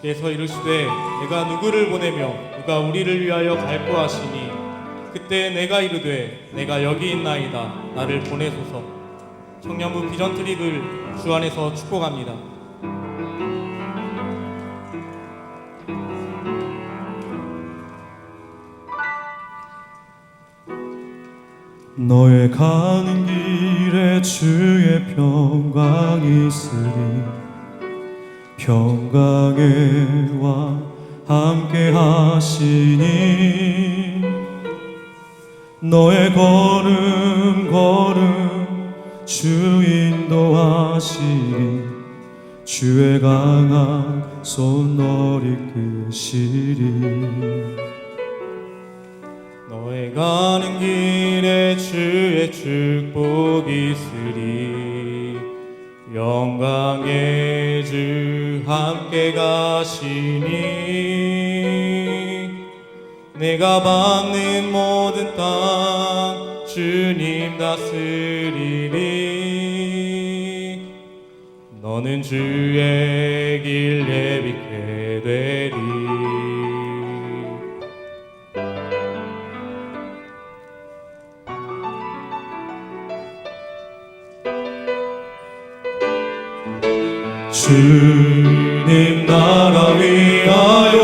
주께서 이르시되 내가 누구를 보내며 누가 우리를 위하여 갈고 하시니? 그때 내가 이르되 내가 여기 있나이다. 나를 보내소서. 청년부 비전 트립을 주 안에서 축복합니다. 너의 가는 길에 주의 평강이 있으리 평강에와 함께 하시니 너의 걸음 걸음 주 인도하시리. 주의 강한 손 너를 끄시리. 너의 가는 길에 주의 축복이 있으리. 영광의 주 함께 가시니 내가 받는 모든 땅 주님 다스리리. 너는 주의 길 예비케 되 주님 나라 위하여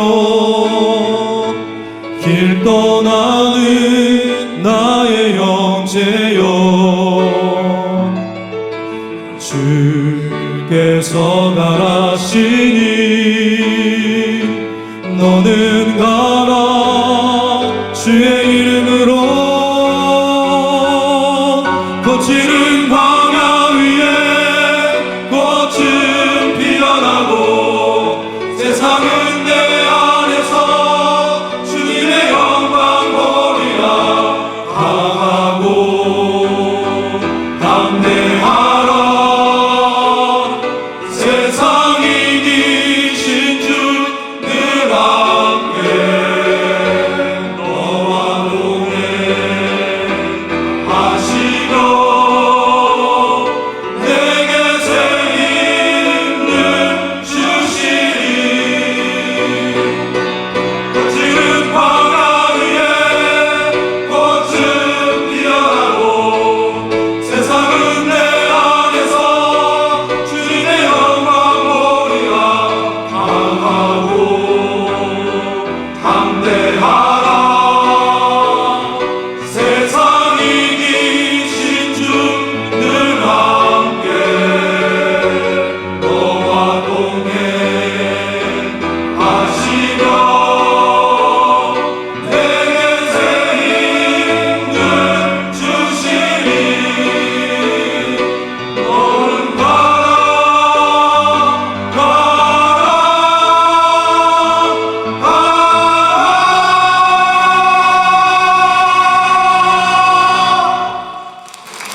길 떠나는 나의 형제여 주께서 가라시니 너는 가라 주의 이름으로 거칠은 세상